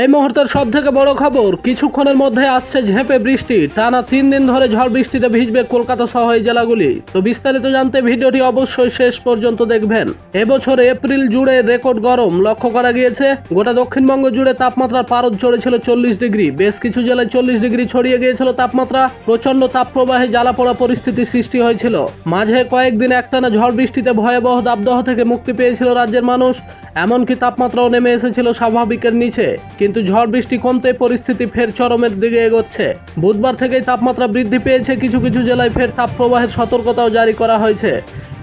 এই মুহূর্তের সব থেকে বড় খবর, কিছুক্ষণের মধ্যে আসছে ঝেঁপে বৃষ্টি। টানা তিন দিন ধরে ঝড় বৃষ্টিতে ভিজবে কলকাতা সহ এই জেলাগুলি। তো বিস্তারিত জানতে ভিডিওটি অবশ্যই শেষ পর্যন্ত দেখবেন। এবছর এপ্রিল জুড়ে রেকর্ড গরম, লক্ষ্য করা গিয়েছে, গোটা দক্ষিণবঙ্গ জুড়ে তাপমাত্রার পারদ চড়েছিল চল্লিশ ডিগ্রি। বেশ কিছু জেলায় চল্লিশ ডিগ্রি ছড়িয়ে গিয়েছিল তাপমাত্রা প্রচণ্ড তাপপ্রবাহে জ্বালাপোড়া পরিস্থিতি সৃষ্টি হয়েছিল। মাঝে কয়েকদিন একটানা ঝড় বৃষ্টিতে ভয়াবহ দাবদাহ থেকে মুক্তি পেয়েছিল রাজ্যের মানুষ, এমনকি তাপমাত্রাও নেমে এসেছিল স্বাভাবিকের নিচে। কিন্তু ঝড় বৃষ্টি কমতে পরিস্থিতি ফের চরমের দিকে এগোচ্ছে। বুধবার থেকেই তাপমাত্রা বৃদ্ধি পেয়েছে, কিছু কিছু জেলায় ফের তাপপ্রবাহের সতর্কতাও জারি করা হয়েছে।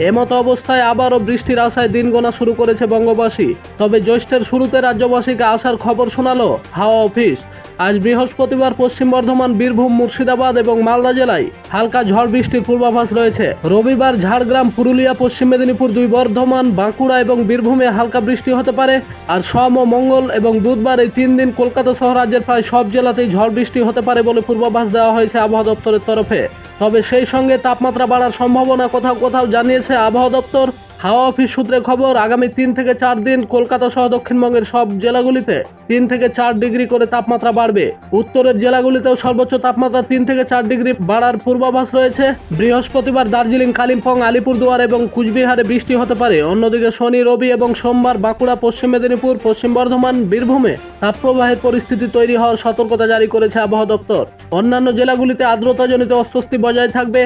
এমতো অবস্থায় আবারও বৃষ্টির আশায় দিন গোনা শুরু করেছে বঙ্গবাসী। তবে জ্যৈষ্ঠের শুরুতে রাজ্যবাসীকে আসার খবর শোনালো হাওয়া অফিস। আজ বৃহস্পতিবার পশ্চিম বর্ধমান, বীরভূম, মুর্শিদাবাদ এবং মালদা জেলায় হালকা ঝড় বৃষ্টির পূর্বাভাস রয়েছে। রবিবার ঝাড়গ্রাম, পুরুলিয়া, পশ্চিম মেদিনীপুর, দুই বর্ধমান, বাঁকুড়া এবং বীরভূমে হালকা বৃষ্টি হতে পারে। আর সম মঙ্গল এবং বুধবার এই তিন দিন কলকাতা সহ রাজ্যের প্রায় সব জেলাতেই ঝড় বৃষ্টি হতে পারে বলে পূর্বাভাস দেওয়া হয়েছে আবহাওয়া দপ্তরের তরফে। তবে সেই সঙ্গে তাপমাত্রা বাড়ার সম্ভাবনা কোথাও কোথাও জানিয়েছে আবহাওয়া দপ্তর। হাওয়া অফিস সূত্রে খবর, আগামী তিন থেকে চার দিন কলকাতা সহ দক্ষিণবঙ্গের সব জেলাগুলিতে তিন থেকে চার ডিগ্রি করে তাপমাত্রা বাড়বে। উত্তরের জেলাগুলিতেও সর্বোচ্চ তাপমাত্রা তিন থেকে চার ডিগ্রি বাড়ার পূর্বাভাস রয়েছে। বৃহস্পতিবার দার্জিলিং, কালিম্পং, আলিপুরদুয়ার এবং কুচবিহারে বৃষ্টি হতে পারে। অন্যদিকে শনি, রবি এবং সোমবার বাঁকুড়া, পশ্চিম মেদিনীপুর, পশ্চিম বর্ধমান, বীরভূমে তাপপ্রবাহের পরিস্থিতি তৈরি হওয়ার সতর্কতা জারি করেছে আবহাওয়া দপ্তর। অন্যান্য জেলাগুলিতে আর্দ্রতাজনিত অস্বস্তি বজায় থাকবে।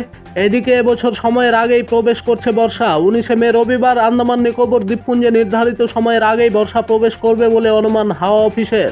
এদিকে এবছর সময়ের আগেই প্রবেশ করছে বর্ষা। উনিশে মে রবিবার আন্দামান নিকোবর দ্বীপপুঞ্জে নির্ধারিত সময়ের আগেই বর্ষা প্রবেশ করবে বলে অনুমান হাওয়া অফিসের।